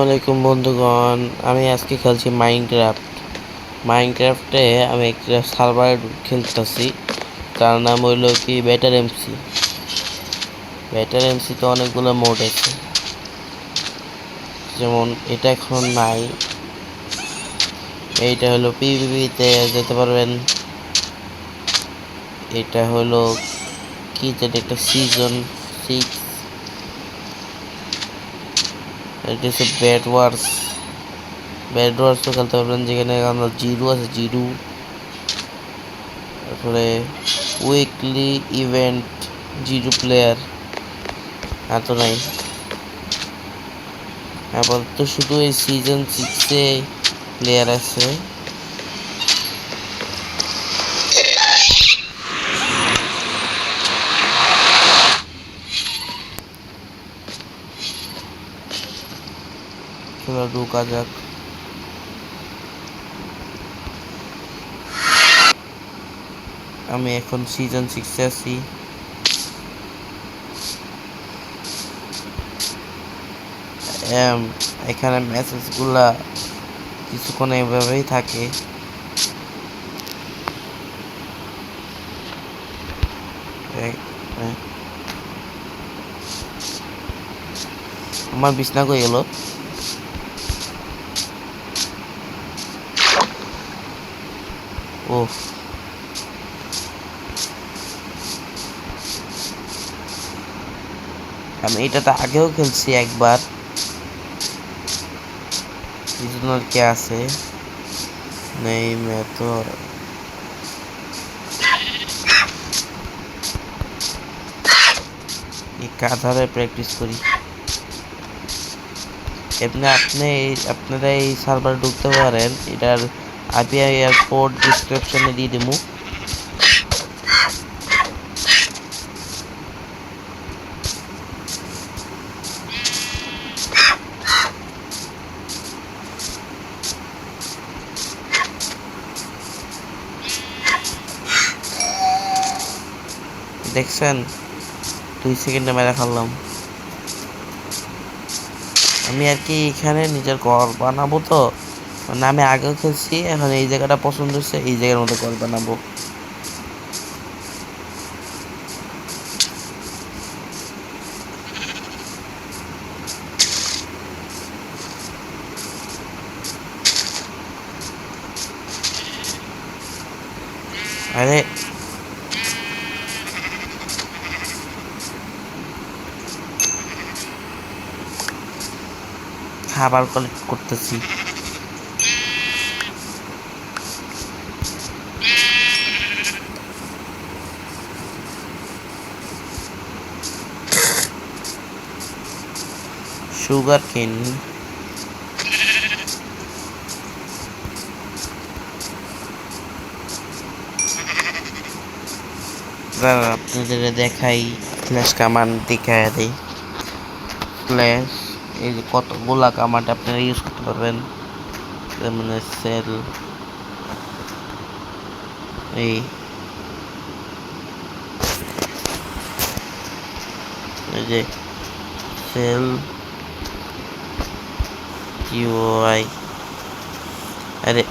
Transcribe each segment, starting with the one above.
আসসালামাইকুম বন্ধুগণ, আমি আজকে খেলছি মাইনক্রাফট মাইনক্রাফটে আমি একটা সার্ভার খেলতেছি, তার নাম হইল কি? ব্যাটার এমসি ব্যাটার এমসিতে অনেকগুলো মোড আছে। যেমন এটা এখন নাই। এইটা হলো পিভিপিতে যেতে পারবেন। এটা হলো কি যেটা একটা সিজন সিক্স এটা হচ্ছে ব্যাট ওয়ার্স ব্যাট ওয়ার্সও খেলতে পারবেন যেখানে আমরা জিরো আছে, জিরো। তারপরে উইকলি ইভেন্ট জিরো প্লেয়ার এত নাই। আপাতত শুধু এই সিজন সিক্সে প্লেয়ার আছে। চলো, ঢোকা যাক। আমি এখন সিজন সিক্সে আছি। এখানে মেসেজগুলা কিছুক্ষণ এভাবেই থাকে। আমার বিছনা কই গেল? ওফ আমি এটাতে আগেও খেলছি একবার। সিজনাল কে আছে? নেই এই কাঁধারে প্র্যাকটিস করি। এমনি আপনি আপনারা এই সার্ভার ঢুকতে পারেন, এটার আইপিআই কোড ডিসক্রিপশনে দিয়ে দেবো দেখছেন দুই সেকেন্ডে মেরে ফেললাম আমি আর কি এখানে নিজের ঘর বানাবো তো মানে আমি আগেও খেলছি, এখন এই জায়গাটা পছন্দ হচ্ছে, এই জায়গার মতো ঘর বানাবো। আরে। খাবার কালেক্ট করতেছি। সুগার কেন দাঁড়ান আপনাদের দেখাই ফ্ল্যাশ কামান দেখায় দেই ফ্ল্যাশ এই যে কতগুলা কামান্ড আপনারা ইউজ করতে পারবেন যেমন সেল এই এই যে সেল ইউআই আরে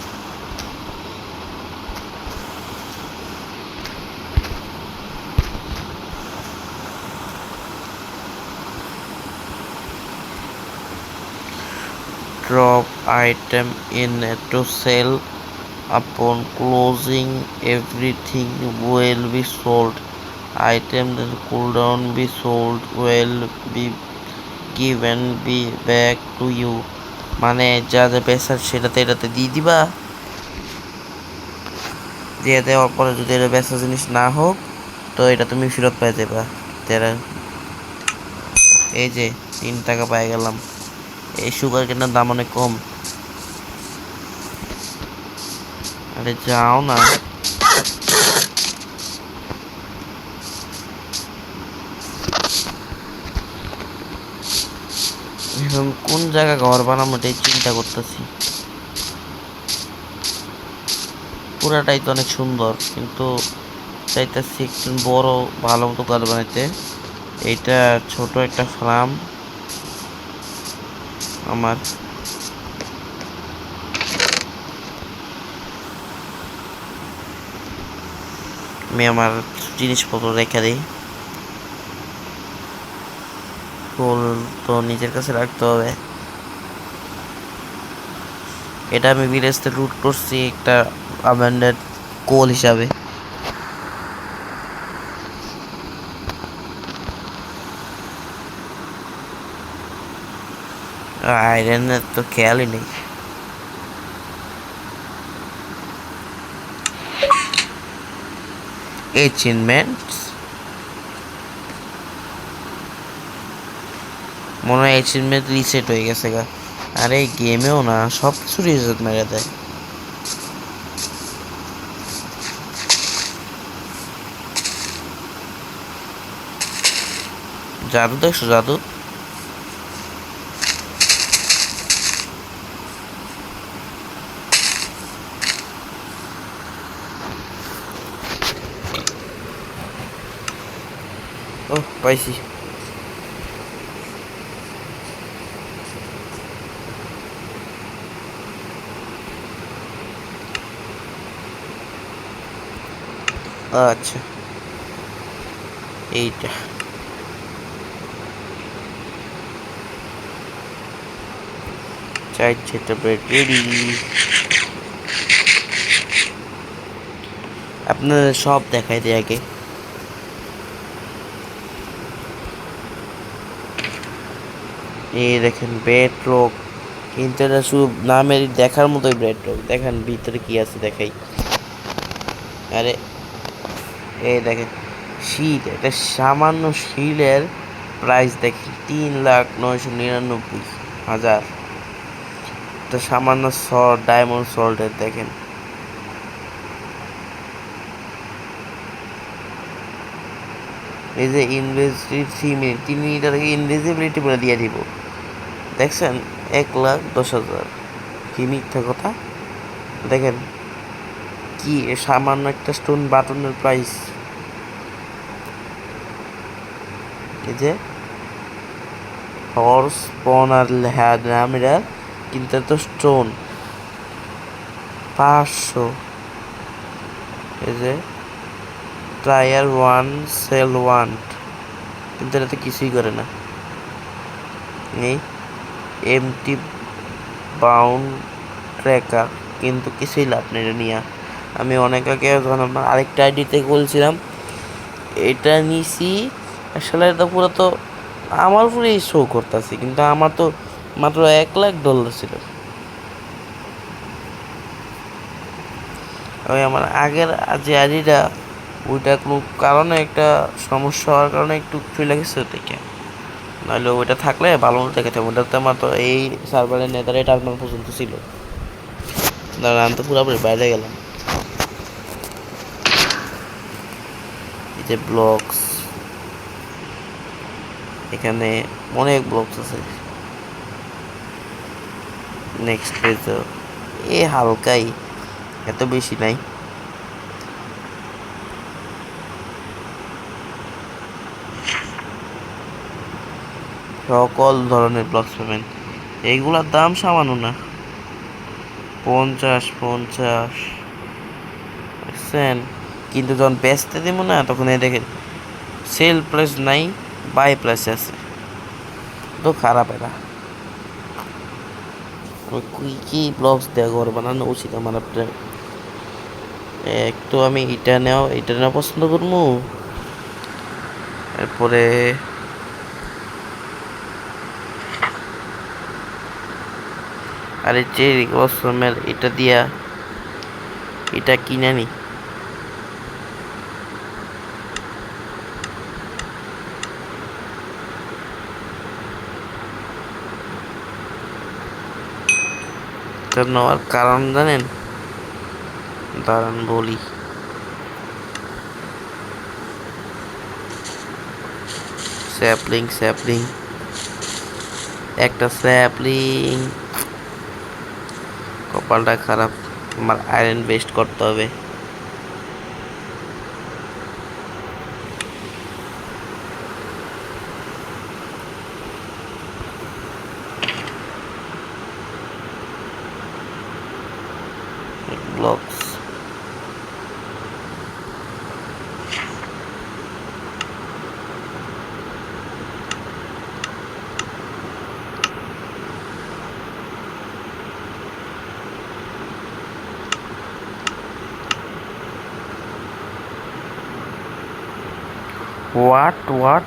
drop item in to sell upon closing everything will be sold item that cooldown be sold will be given be back to you মানে যা যা বেসার সেটাতে এটাতে দিয়ে দিবা। দিয়ে দেওয়ার পরে যদি এটা বেচা জিনিস না হোক, তো এটা তুমি ফেরত পাই যাবা। তেরা এই যে তিন টাকা পাই গেলাম। এই সুগার কেনার দাম অনেক কম। আরে যাও না। এখন কোন জায়গা ঘর বানাবো এটাই চিন্তা করতেছি। পুরাটাই তো অনেক সুন্দর, কিন্তু চাইতেছি একটু বড়, ভালো মতো ঘর বানাইতে। এইটা ছোট একটা ফার্ম আমার। আমি আমার জিনিসপত্র রেখে দিই। ফুল তো নিজের কাছে রাখতে হবে। এটা আমি থেকে লুট করছি একটা অ্যাবান্ডেড কোল হিসাবে। আয়রনের তো খেয়ালই নেই। Achievements? মনে হয় অ্যাচিভমেন্ট রিসেট হয়ে গেছে গা। আরে গেমেও না সব কিছু রিসেট মেরে দেয়। জাদু দেখছ, জাদু? ও পাইছি। আচ্ছা। এইটা। চার চারটা ব্রেড রেডি আপনাদের সব দেখাই দিই আগে। এই দেখেন ব্রেড রোগ কিন্তু এটা শুধু নামের দেখার মতোই ব্রেড রোগ দেখেন, ভিতরে কি আছে দেখাই। আরে এই দেখেন শিল এটা সামান্য শিলের প্রাইস দেখেন, তিন লাখ নয়শো নিরানব্বই হাজার। এটা সামান্য সল্ট ডায়মন্ড সল্টের দেখেন। এই যে ইনভেস্টি থ্রি মিনিট তিন মিনিট আগে ইনভিজিবিলিটি বলে দিয়ে দিব। দেখছেন, এক লাখ দশ হাজার। কি মিথ্যা কথা? দেখেন, কি সামান্য একটা স্টোন বাটনের প্রাইস এই যে হর্স পন আর হ্যাড আমরা কিন্তু এত স্টোন পাঁচশো। এই যে ট্রায়ার ওয়ান সেল ওয়ান কিন্তু এটা তো কিছুই করে না। এই এমটি বাউন্ড ট্র্যাকার কিন্তু কিছুই লাভ নেই এটা নিয়ে আমি অনেক আগে যখন আরেকটা আইডিতে বলছিলাম, এটা নিছি আসলে এটা পুরো তো আমার পুরোই শো করতেছি, কিন্তু আমার তো মাত্র এক লাখ ডলার ছিল। ওই আমার আগের যে আইডিটা, ওইটা কোনো কারণে একটা সমস্যা হওয়ার কারণে একটু চলে গেছে ওটাকে নাহলে ওইটা থাকলে ভালো মতো ওটা তো আমার তো এই সার্ভারের নেতার এটা আপনার পর্যন্ত ছিল। দাঁড়ান আমি তো পুরোপুরি বাইরে গেলাম। এই যে ব্লকস এখানে অনেক ব্লকস আছে। নেক্সট পেজ এ হালকাই, এত বেশি নাই। সকল ধরনের ব্লকস পাবেন। এইগুলার দাম সামান্য না। পঞ্চাশ পঞ্চাশ, বুঝছেন? কিন্তু যখন বেচতে দিব না, তখন এই দেখেন সেল প্লাস নাই। বাই প্লাস আছে তো খারাপ এটা। কি কি ব্লগস দেওয়া ঘর বানানো উচিত আমার আপনার একটু আমি এটা নেওয়া এটা নেওয়া পছন্দ করব। এরপরে আরে যে রসমের এটা দিয়া, এটা কিনে নি। এটা নেওয়ার কারণ জানেন? দাঁড়ান বলি। Sapling sapling. একটা স্যাপলিং। কপালটা খারাপ। আমার আয়রন বেস্ট করতে হবে। What what?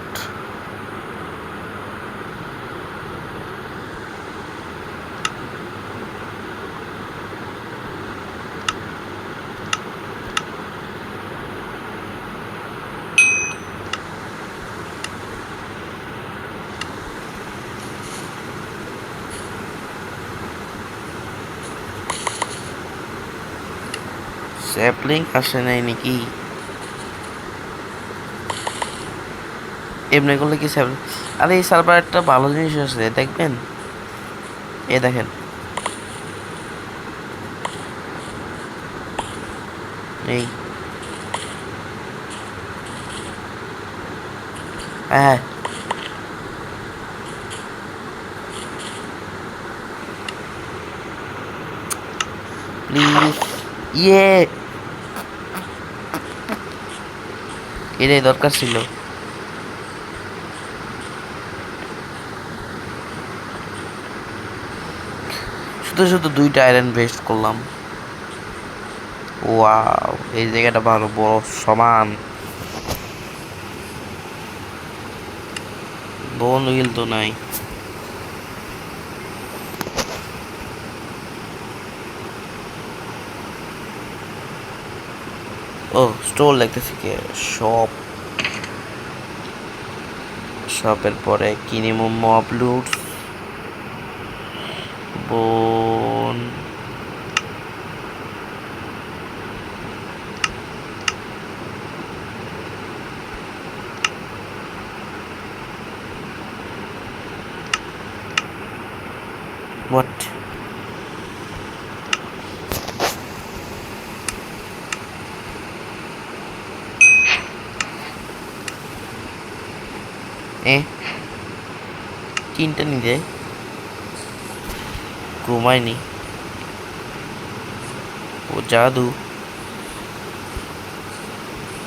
স্যাপলিং আসে নাই নাকি এমনি করলে কি স্যাপলিং আরে এই সার্ভার একটা ভালো জিনিস আছে, দেখবেন? এ দেখেন। এই। হ্যাঁ ইয়ে এটাই দরকার ছিল। শুধু শুধু দুইটা আয়রন বেস্ট করলাম। ওয়াও এই জায়গাটা ভালো বড় সমান। তো নাই। ও স্টোর দেখতেছি কি? শপ শপের পরে কিনিমো মব লুট বোন What? এ তিনটা নিয়ে ঘুমায়নি ও জাদু।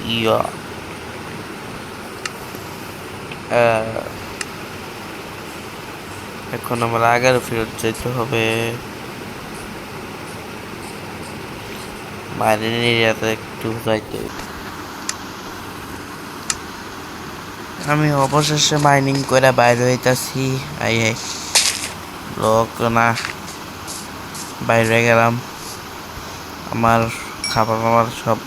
ইয়া। এখন আমার আগের ফেরত যেতে হবে। বাইরের এরিয়াতে একটু যাইতে। আমি অবশেষে মাইনিং করে বাইরে হইতাছি আই। লোক না। বাইরে গেলাম। আমার খাবার মাবার সব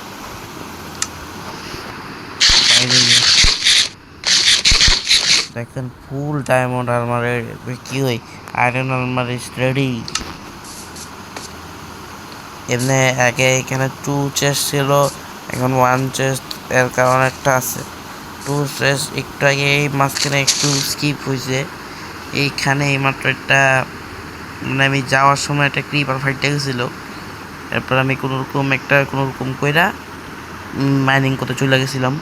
দেখেন ফুল ডায়মন্ড আলমারি কি হয় আয়রন আলমারি রেডি এমনি আগে এখানে টু চেস্ট ছিল, এখন ওয়ান চেস্ট এর কারণ একটা আছে। টু চেস্ট একটু আগে এই মাঝখানে একটু স্কিপ হয়েছে এইখানে এইমাত্র একটা মানে আমি যাওয়ার সময় একটা ক্রিপার ফাইট গেছিল এরপর আমি কোনো রকম একটা, কোনো রকম কইরা মাইনিং করতে চলে গেছিলাম।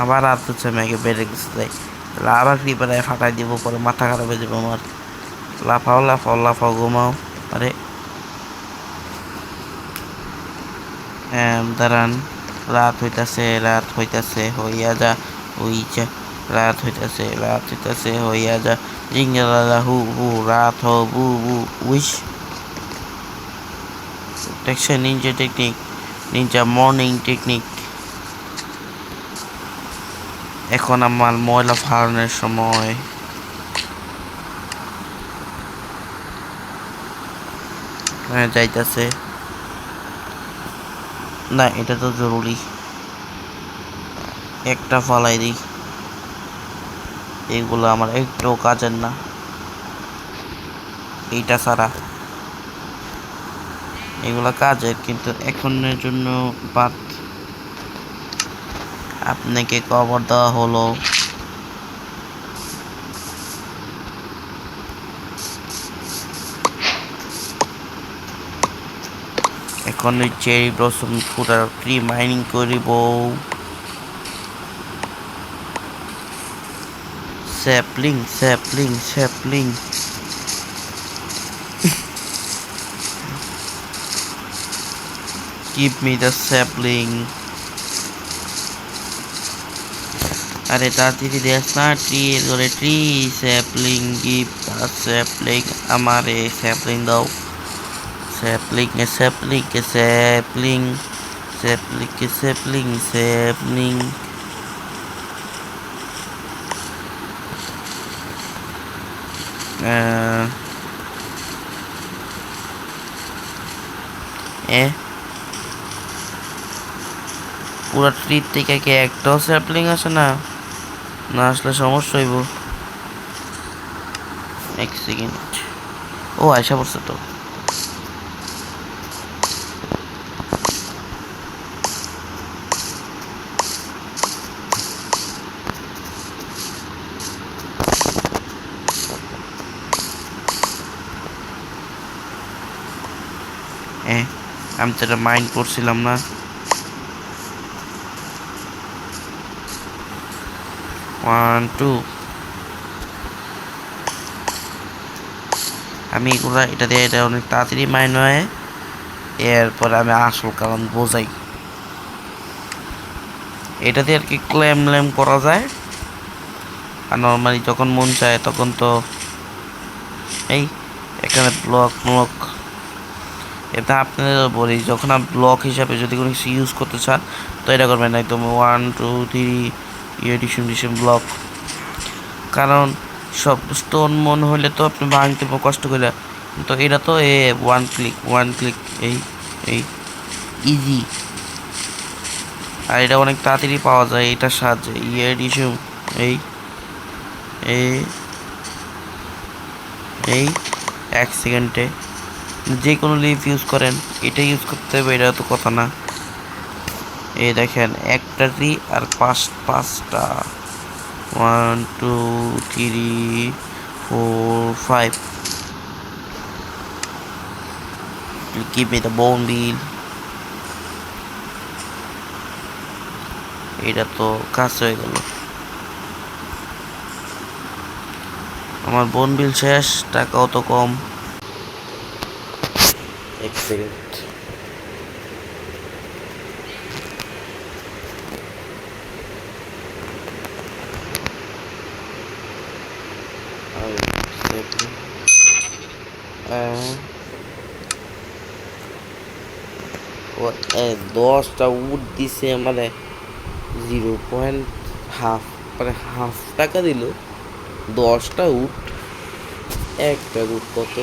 আবার রাত হচ্ছে আমি আগে বেড়ে গেছে যাই তাহলে আবার ক্রিপারে ফাটাই দিব, পরে মাথা খারাপ হয়ে যাবে আমার। লাফাও লাফাও লাফাও, ঘুমাও, আরে। দাঁড়ান। রাত হইতাছে রাত হইতাছে, হইয়া যা হই যা রাত হইতাছে রাত হইতাছে, হইয়া যা। জিঙ্গালা হু হু, রাত হো বু বু wish. Protection ninja technique ninja morning technique এখন আমার ময়লা ফালানোর সময়। যাইতাছে। না, এটা তো জরুরি। একটা ফালাই দিই। এগুলো আমার একটু কাজের না। এইটা ছাড়া। এগুলো কাজের, কিন্তু এখনের জন্য বাদ আপনাকে কবর দেওয়া হলো। এখন চেরি ব্লসম ফুটার ট্রি মাইনিং করিব। Sapling sapling sapling give me the sapling. আরে তাড়াতাড়ি দেখ না ট্রি ধরে ট্রি স্যাপলিং গিভ স্যাপলিং আমারে স্যাপলিং দাও স্যাপলিং এ স্যাপলিং এ স্যাপলিং স্যাপলিং এ স্যাপলিং স্যাপলিং এ পুরো ট্রিপ থেকে কি একটাও স্যাপলিং আসে না? না আসলে সমস্যা হইব। এক সেকেন্ড ও আয়সা পড়ছে তো। আমি তো এটা মাইন্ড করছিলাম না। ওয়ান টু আমি এগুলো এটা দিয়ে এটা অনেক তাড়াতাড়ি মাইন্ড হয়। এরপর আমি আসল কারণ বোঝাই। এটা দিয়ে আর কি ক্লেম ল্যাম করা যায়। আর নর্মালি যখন মন চায় তখন তো এই এখানে ব্লক ব্লক এটা আপনাদের বলি, যখন আপনি ব্লক হিসাবে যদি কোনো কিছু ইউজ করতে চান, তো এটা করবেন একদম ওয়ান টু থ্রি এডিশন ডিশন ব্লক কারণ সব স্টোন মন হলে তো আপনি ভাঙতে কষ্ট করে। তো এটা তো a one click one click এই এই ইজি আর এটা অনেক তাড়াতাড়ি পাওয়া যায় এটার সাহায্যে। ইয়ে এডিশন এই এই এই, এক সেকেন্ডে যে কোনো লিভ ইউজ করেন, এটা ইউজ করতে হবে, এটা তো কথা না। এই দেখেন, একটা ট্রি আর পাঁচ, পাঁচটা। One two three four five give me the bone এটা তো কাজ হয়ে গেল। আমার বোন বিল শেষ, টাকাও তো কম। এক সেকেন্ড দশটা উঠ দিছে মানে জিরো পয়েন্ট হাফ মানে হাফ টাকা দিল দশটা উঠ একটা উট কত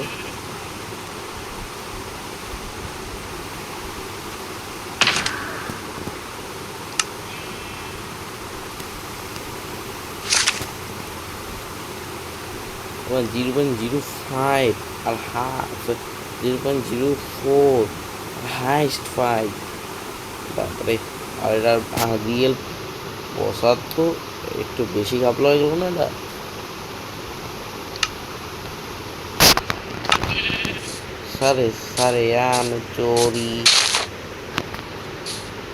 জিরো পয়েন্ট জিরো ফাইভ আর half zero point zero four highest five তারপরে আর এটা রিয়েল বসার তো একটু বেশি কাপলা হয়ে গেল না এটা? সারে সারে চোরি।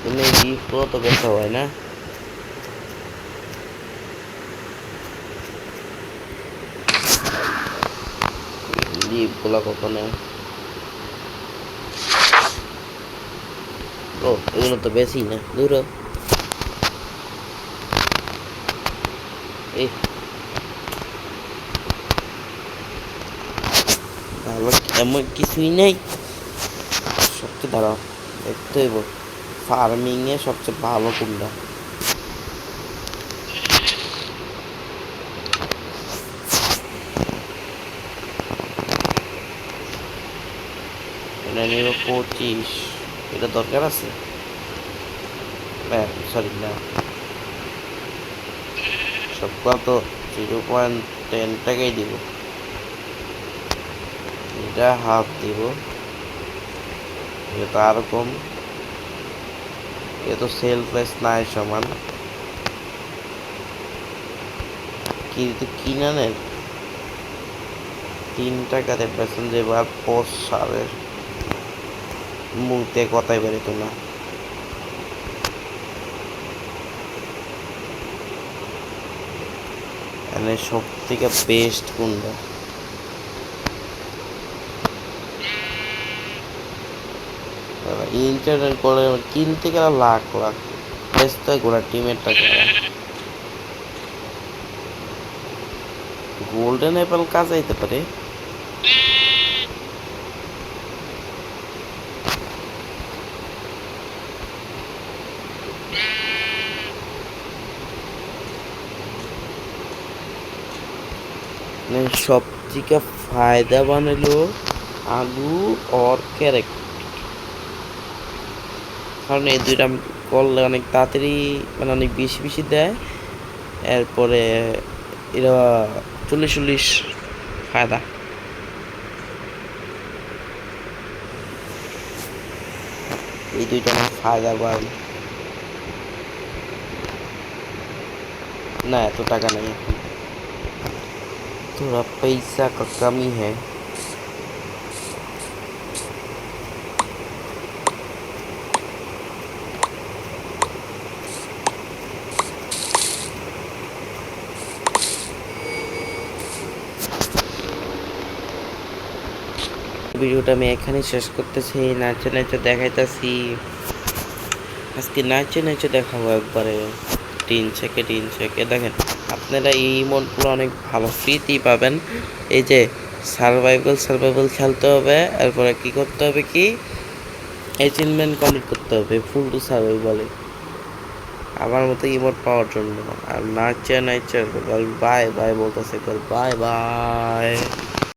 তুমি জিপ তো বেচা হয় না? জিপগুলো কখনো? ও, এগুলো তো বেশি না, দূর। ভালো এমন কিছুই নেই? সবচেয়ে দাঁড়াও, দেখতে হইব। ফার্মিং এ সবচেয়ে ভালো কোনটা এটা নিল পঁচিশ। এটা দরকার আছে? সরি না। সবগুলো তো জিরো পয়েন্ট টেন টাকাই দিব। এটা হাফ দিব। এটা আরও কম। এ তো সেল প্রাইস নাই সমান। কি তো কিনা নেন তিন টাকাতে দেবো আর পোস্ট সারের। মুখতে কথাই বেরোতো না। এখানে সব থেকে বেস্ট কোনটা ইন্টারনেট করে কিনতে গেলে লাখ লাখ। বেচতে গোড়া টিমের টাকা গোল্ডেন অ্যাপেল কাজ আইতে পারে। ने সব থেকে ফায়দা বানালো আলু আর ক্যারেট। কারণ এই দুইটা করলে অনেক তাড়াতাড়ি মানে অনেক বেশি বেশি দেয়। এরপরে এরা চল্লিশ চল্লিশ ফায়দা। এই দুইটা আমার ফায়দা পাই না, এত টাকা নেই। थोड़ा पैसा का कमी है ভিডিওটা আমি এখানে শেষ করতেছি নাচে নাচে দেখাইতেছি আজকে নাচে নাচে দেখাবো একবারে টিন ছেকে টিন ছেকে দেখেন আপনারা এই ইমোটগুলো অনেক ভালো ফ্রিতেই পাবেন। এই যে সার্ভাইভাল সার্ভাইভাল খেলতে হবে, এরপরে কি করতে হবে কি? অ্যাচিভমেন্ট কমপ্লিট করতে হবে ফুল টু সার্ভাইভালে আমার মতো ইমোট পাওয়ার জন্য। আর নাচে নাচে বাই বাই বলতেছে বাই বাই